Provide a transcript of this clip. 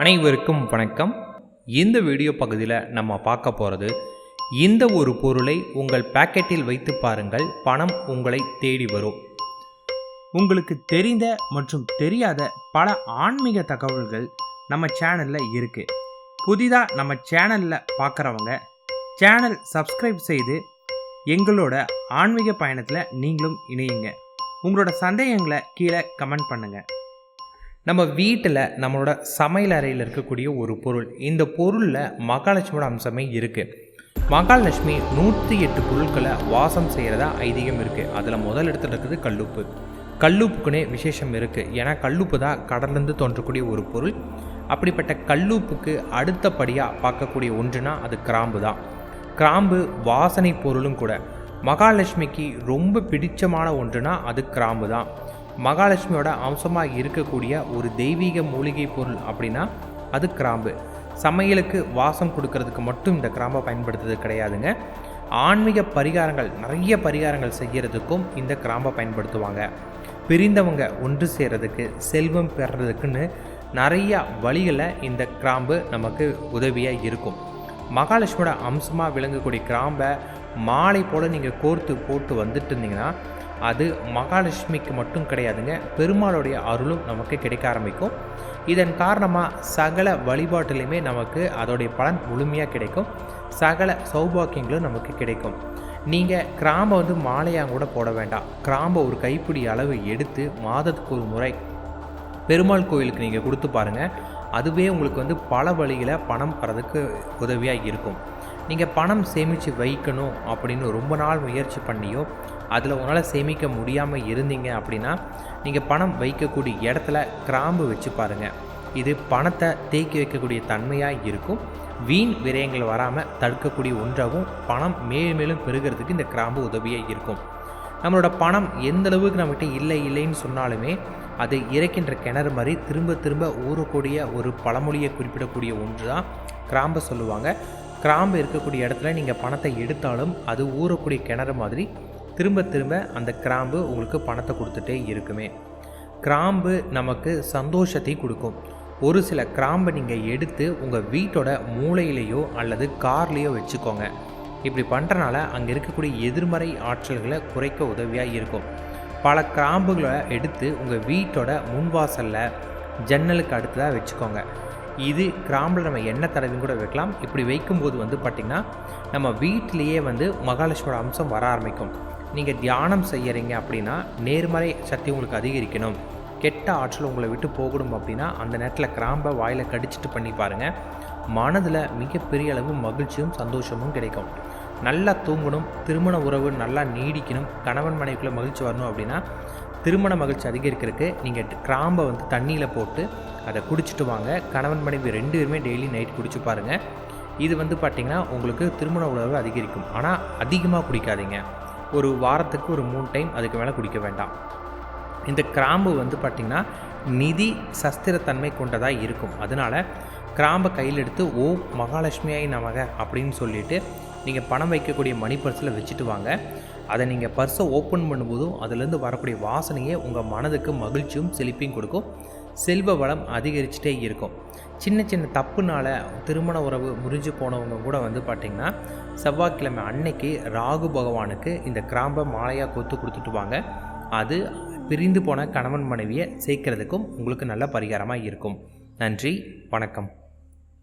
அனைவருக்கும் வணக்கம். இந்த வீடியோ பகுதியில் நம்ம பார்க்க போகிறது இந்த ஒரு பொருளை உங்கள் பாக்கெட்டில் வைத்து பாருங்கள் பணம் உங்களை தேடி வரும். உங்களுக்கு தெரிந்த மற்றும் தெரியாத பல ஆன்மீக தகவல்கள் நம்ம சேனலில் இருக்குது புதிதாக நம்ம சேனலில் பார்க்குறவங்க சேனல் சப்ஸ்கிரைப் செய்து எங்களோட ஆன்மீக பயணத்தில் நீங்களும் இணையுங்க. உங்களோட சந்தேகங்களை கீழே கமெண்ட் பண்ணுங்கள் நம்ம வீட்டில் நம்மளோட சமையல் அறையில் இருக்கக்கூடிய ஒரு பொருள். இந்த பொருளில் மகாலட்சுமியோட அம்சமே இருக்குது மகாலட்சுமி நூற்றி எட்டு பொருட்களை வாசம் செய்கிறதா ஐதீகம் இருக்குது அதில் முதல் இடத்துல இருக்குது கல்லுப்பு. கல்லுப்புக்குன்னே விசேஷம் இருக்குது ஏன்னா கல்லுப்பு தான் கடலிருந்து தோன்றக்கூடிய ஒரு பொருள். அப்படிப்பட்ட கல்லுப்புக்கு அடுத்தபடியாக பார்க்கக்கூடிய ஒன்றுனா அது கிராம்பு தான். கிராம்பு வாசனை பொருளும் கூட. மகாலட்சுமிக்கு ரொம்ப பிடிச்சமான ஒன்றுனா அது கிராம்பு தான். மகாலட்சுமியோட அம்சமாக இருக்கக்கூடிய ஒரு தெய்வீக மூலிகை பொருள் அப்படின்னா அது கிராம்பு. சமையலுக்கு வாசம் கொடுக்கறதுக்கு மட்டும் இந்த கிராம்பை பயன்படுத்துறது கிடையாதுங்க. ஆன்மீக பரிகாரங்கள் நிறைய பரிகாரங்கள் செய்கிறதுக்கும் இந்த கிராம்பை பயன்படுத்துவாங்க. பிரிந்தவங்க ஒன்று சேர்கிறதுக்கு செல்வம் பெறதுக்குன்னு நிறையா வழிகளில் இந்த கிராம்பு நமக்கு உதவியாக இருக்கும். மகாலட்சுமியோட அம்சமாக விளங்கக்கூடிய கிராம்பை மாலை போல் நீங்கள் கோர்த்து போட்டு வந்துட்டு இருந்தீங்கன்னா அது மகாலட்சுமிக்கு மட்டும் கிடையாதுங்க. பெருமாளுடைய அருளும் நமக்கு கிடைக்க ஆரம்பிக்கும். இதன் காரணமாக சகல வழிபாட்டிலையுமே நமக்கு அதோடைய பலன் முழுமையாக கிடைக்கும். சகல சௌபாக்கியங்களும் நமக்கு கிடைக்கும். நீங்கள் கிராம்பை வந்து மாலையாக கூட போட வேண்டாம். கிராம்பை ஒரு கைப்பிடி அளவு எடுத்து மாதத்துக்கு ஒரு முறை பெருமாள் கோயிலுக்கு நீங்கள் கொடுத்து பாருங்கள் அதுவே உங்களுக்கு வந்து பல வழியில் பணம் வரதுக்கு உதவியாக இருக்கும். நீங்கள் பணம் சேமித்து வைக்கணும் அப்படின்னு ரொம்ப நாள் முயற்சி பண்ணியோ அதில் உங்களால் சேமிக்க முடியாமல் இருந்தீங்க அப்படின்னா நீங்கள் பணம் வைக்கக்கூடிய இடத்துல கிராம்பு வச்சு பாருங்கள் இது பணத்தை தேக்கி வைக்கக்கூடிய தன்மையாக இருக்கும். வீண் விரயங்கள் வராமல் தடுக்கக்கூடிய ஒன்றாகவும் பணம் மேலும் மேலும் பெருகிறதுக்கு இந்த கிராம்பு உதவியாக இருக்கும். நம்மளோட பணம் எந்த அளவுக்கு நம்மகிட்ட இல்லை இல்லைன்னு சொன்னாலுமே அது இறக்கின்ற கிணறு மாதிரி திரும்ப திரும்ப ஊறக்கூடிய ஒரு பழமொழியை குறிப்பிடக்கூடிய ஒன்று தான் கிராம்பை சொல்லுவாங்க. கிராம்பு இருக்கக்கூடிய இடத்துல நீங்கள் பணத்தை எடுத்தாலும் அது ஊறக்கூடிய கிணறு மாதிரி திரும்ப திரும்ப அந்த கிராம்பு உங்களுக்கு பணத்தை கொடுத்துட்டே இருக்குமே. கிராம்பு நமக்கு சந்தோஷத்தை கொடுக்கும். ஒரு சில கிராம்பை நீங்கள் எடுத்து உங்கள் வீட்டோட மூளையிலேயோ அல்லது கார்லேயோ வச்சுக்கோங்க. இப்படி பண்ணுறனால அங்கே இருக்கக்கூடிய எதிர்மறை ஆற்றல்களை குறைக்க உதவியாக இருக்கும். பல கிராம்புகளை எடுத்து உங்கள் வீட்டோட முன்வாசலில் ஜன்னலுக்கு அடுத்ததாக வச்சுக்கோங்க. இது கிராம்பில் நம்ம எண்ணெய் தடவையும் கூட வைக்கலாம். இப்படி வைக்கும்போது வந்து பார்த்திங்கன்னா நம்ம வீட்டிலேயே வந்து மகாலட்சுமியோட அம்சம் வர ஆரம்பிக்கும். நீங்கள் தியானம் செய்யறீங்க அப்படின்னா நேர்மறை சக்தி உங்களுக்கு அதிகரிக்கணும். கெட்ட ஆற்றல் உங்களை விட்டு போகணும் அப்படின்னா அந்த நேரத்தில் கிராம்பை வாயில் கடிச்சிட்டு பண்ணி பாருங்கள் மனதில் மிகப்பெரிய அளவு மகிழ்ச்சியும் சந்தோஷமும் கிடைக்கும். நல்லா தூங்கணும் திருமண உறவு நல்லா நீடிக்கணும் கணவன் மனைவிக்குள்ளே மகிழ்ச்சி வரணும் அப்படின்னா திருமண மகிழ்ச்சி அதிகரிக்கிறதுக்கு நீங்கள் கிராம்பை வந்து தண்ணியில் போட்டு அதை குடிச்சிட்டு வாங்க. கணவன் மனைவி ரெண்டு பேருமே டெய்லி நைட் குடிச்சு பாருங்கள் இது வந்து பார்த்திங்கன்னா உங்களுக்கு திருமண உணர்வு அதிகரிக்கும். ஆனால் அதிகமாக குடிக்காதீங்க. ஒரு வாரத்துக்கு ஒரு மூணு டைம் அதுக்கு மேலே குடிக்க வேண்டாம். இந்த கிராம்பு வந்து பார்த்திங்கன்னா நிதி சஸ்திரத்தன்மை கொண்டதாக இருக்கும். அதனால் கிராம்பை கையில் எடுத்து ஓ மகாலட்சுமியாய் நமக அப்படின்னு சொல்லிட்டு நீங்கள் பணம் வைக்கக்கூடிய மணி பர்ஸில் வச்சுட்டு வாங்க. அதை நீங்கள் பர்ஸை ஓப்பன் பண்ணும்போதும் அதுலேருந்து வரக்கூடிய வாசனையே உங்கள் மனதுக்கு மகிழ்ச்சியும் செழிப்பையும் கொடுக்கும். செல்வ வளம் அதிகரிச்சுட்டே இருக்கும். சின்ன சின்ன தப்புனால திருமண உறவு முறிஞ்சு போனவங்க கூட வந்து பார்த்திங்கன்னா செவ்வாய்க்கிழமை அன்னைக்கு ராகு பகவானுக்கு இந்த கிராம்பை மாலையாக கொத்து கொடுத்துட்டு வாங்க அது பிரிந்து போன கணவன் மனைவியை சேர்க்கிறதுக்கும் உங்களுக்கு நல்ல பரிகாரமாக இருக்கும். நன்றி வணக்கம்.